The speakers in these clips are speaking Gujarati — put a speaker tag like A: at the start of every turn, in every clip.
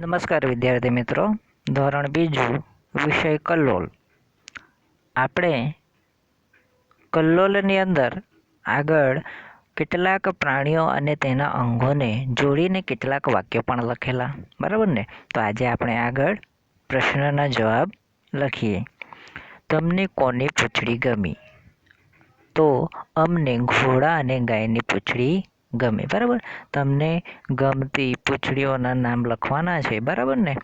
A: નમસ્કાર વિદ્યાર્થી મિત્રો. ધોરણ બીજું, વિષય કલ્લોલ આપણે કલ્લોલની અંદર આગળ કેટલાક પ્રાણીઓ અને તેના અંગોને જોડીને કેટલાક વાક્યો પણ લખેલા. બરાબર ને? તો આજે આપણે આગળ પ્રશ્નના જવાબ લખીએ. તમને કોની પૂંછડી ગમી? તો અમને ઘોડા અને ગાયની પૂંછડી ગમે, બરાબર? તમને ગમતી પૂંછડીઓના નામ લખવાના છે, બરાબર ને?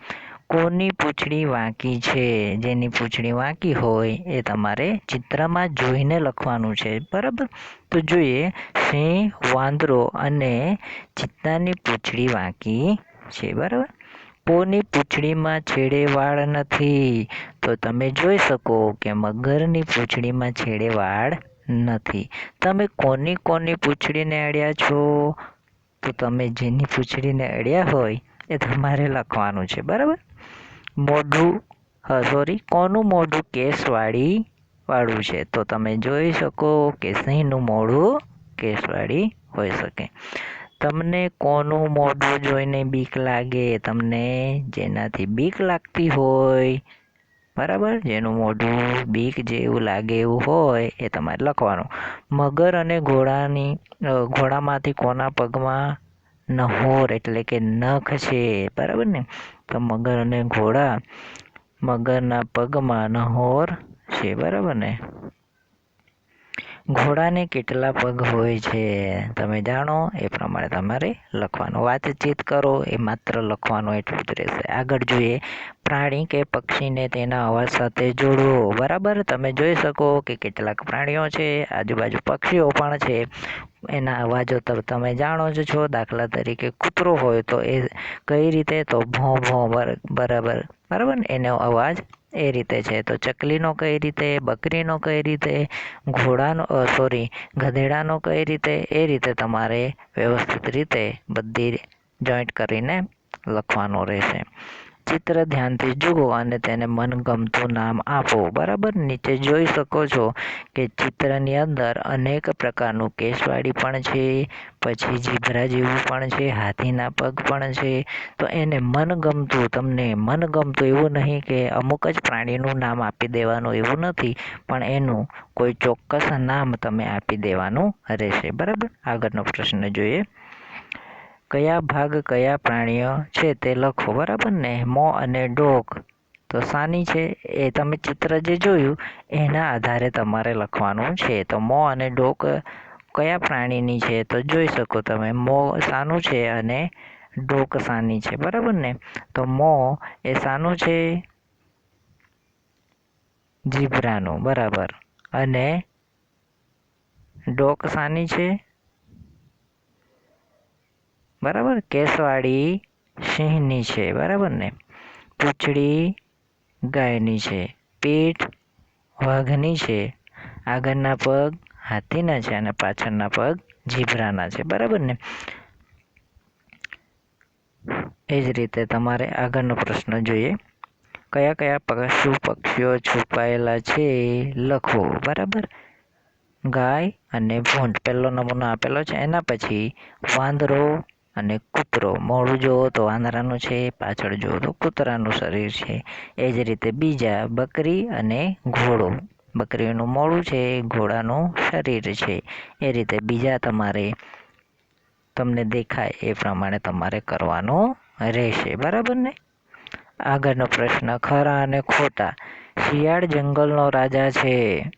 A: કોની પૂંછડી વાંકી છે, જેની પૂંછડી વાંકી હોય એ તમારે ચિત્રમાં જોઈને લખવાનું છે, બરાબર? તો જોઈએ, સિંહ, વાંદરો અને ચિત્તાની પૂંછડી વાંકી છે, બરાબર? કોની પૂંછડીમાં છેડે વાળ નથી? તો તમે જોઈ શકો કે મગરની પૂંછડીમાં છેડે વાળ નથી. તમે કોની કોની પૂંછડીને અડ્યા છો? તો તમે જેની પૂંછડીને અડ્યા હોય એ તમારે લખવાનું છે, બરાબર? મોઢું સોરી કોનું મોઢું કેસવાળી વાળું છે? તો તમે જોઈ શકો કે સિંહનું મોઢું કેસવાળી હોઈ શકે. તમને કોનું મોઢું જોઈને બીક લાગે? તમને જેનાથી બીક લાગતી હોય બરાબર? જેનું મોઢું બીક જેવું લાગે એવું હોય એ તમારે લખવાનું. મગર અને ઘોડાની ઘોડામાંથી કોના પગમાં નહોર એટલે કે નખ છે, બરાબર ને? તો મગર અને ઘોડા મગરના પગમાં નહોર છે, બરાબર ને? ઘોડાને કેટલા પગ હોય છે, તમે જાણો? એ પ્રમાણે તમારે લખવાનું. વાતચીત કરો, એ માત્ર લખવાનું એટલું જ રહેશે. આગળ જોઈએ પ્રાણી કે પક્ષીને તેના અવાજ સાથે જોડવો. બરાબર? તમે જોઈ શકો કે કેટલાક પ્રાણીઓ છે, આજુબાજુ પક્ષીઓ પણ છે. એના અવાજો તો તમે જાણો જ છો, દાખલા તરીકે કૂતરો હોય તો એ કઈ રીતે? તો ભો ભો બરાબર. બરાબર? ને એનો અવાજ એ રીતે છે. તો ચકલીનો કઈ રીતે? બકરીનો કઈ રીતે? ઘોડાનો સોરી ગધેડાનો કઈ રીતે? એ રીતે તમારે વ્યવસ્થિત રીતે બધી જોઈન્ટ કરીને લખવાનું રહેશે. ચિત્ર ધ્યાનથી જુઓ અને તેને મનગમતું નામ આપો. બરાબર? નીચે જોઈ શકો છો કે ચિત્રની અંદર અનેક પ્રકારનું કેસવાળી પણ છે, પછી જીભરા જેવું પણ છે, હાથીના પગ પણ છે. તો એને મનગમતું, તમને મનગમતું એવું નહીં કે અમુક જ પ્રાણીનું નામ આપી દેવાનું એવું નથી, પણ એનું કોઈ ચોક્કસ નામ તમે આપી દેવાનું રહેશે. બરાબર? આગળનો પ્રશ્ન જોઈએ. કયા ભાગ કયા પ્રાણીઓ છે તે લખો, બરાબર ને? મો અને ડોક. તો સાની છે એ તમે ચિત્ર જે જોયું, એના આધારે તમારે લખવાનું છે. તો મો અને ડોક કયા પ્રાણીની છે તો જોઈ શકો તમે. મો સાનું છે અને ડોક સાની છે, બરાબર ને? તો મો એ સાનું છે જીબ્રાનું બરાબર. અને ડોક સાની છે બરાબર? કેસવાળી સિંહની છે, બરાબર ને? પૂંછડી ગાયની છે, પીઠ વાઘની છે, આગળના પગ હાથીના છે અને પાછળના પગ ઝીબ્રાના છે, બરાબર ને? એ જ રીતે તમારે આગળનો પ્રશ્ન જોઈએ. કયા કયા પશુ પક્ષીઓ છુપાયેલા છે લખો બરાબર? ગાય અને ભૂંડ, પહેલો નમૂનો આપેલો છે. એના પછી વાંદરો અને કૂતરો. મોઢું જુઓ તો વાંદરાનું છે, પાછળ જુઓ તો કૂતરાનું શરીર છે. એ જ રીતે બીજા બકરી અને ઘોડો. બકરીનું મોઢું છે, ઘોડાનું શરીર છે. એ રીતે બીજા તમારે, તમને દેખાય એ પ્રમાણે તમારે કરવાનું રહેશે. બરાબર ને? આગળનો પ્રશ્ન, ખરા અને ખોટા. શિયાળ જંગલનો રાજા છે.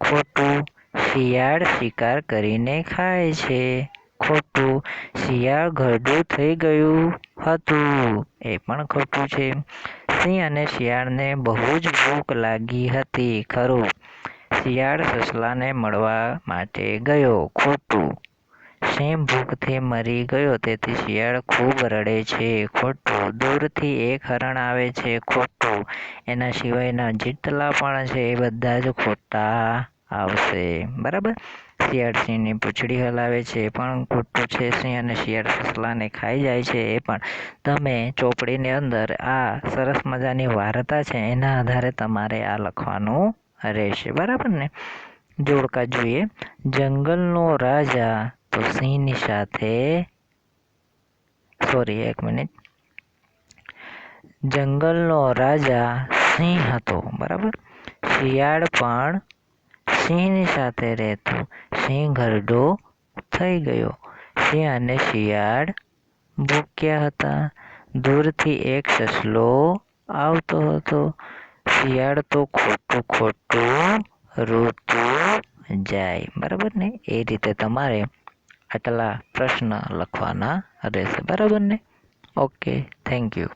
A: ખોટું શિયાળ શિકાર કરીને ખાય છે. ખોટું. શિયાળ ઘરડું થઈ ગયું હતું. એ પણ ખોટું છે. સિંહ અને શિયાળને બહુ જ ભૂખ લાગી હતી, ખરું. શિયાળ સસલાને મળવા માટે ગયો, ખોટું. સિંહ ભૂખથી મરી ગયો, તેથી શિયાળ ખૂબ રડે છે, ખોટું. દૂરથી એક હરણ આવે છે, ખોટું. એના સિવાયના જેટલા પણ છે, એ બધા જ ખોટા આવશે. બરાબર? શિયાળ સિંહની પૂંછડી હલાવે છે, એ પણ ખોટું છે સિંહ અને શિયાળ સસલાને ખાઈ જાય છે, એ પણ. તમે ચોપડીની અંદર આ સરસ મજાની વાર્તા છે, એના આધારે તમારે આ લખવાનું રહેશે. બરાબર ને? જોડકા જોઈએ. જંગલનો રાજા તો સિંહની સાથે સોરી એક મિનિટ. જંગલનો રાજા સિંહ હતો, બરાબર? શિયાળ પણ સિંહની સાથે રહેતો. સિંહ ઘરડો થઈ ગયો. સિંહ અને શિયાળ ભૂક્યા હતા. દૂરથી એક સસલો આવતો હતો. શિયાળ તો ખોટું ખોટું રોતું જાય. બરાબર ને? એ રીતે તમારે આટલા પ્રશ્ન લખવાના રહેશે. બરાબર ને? Okay thank you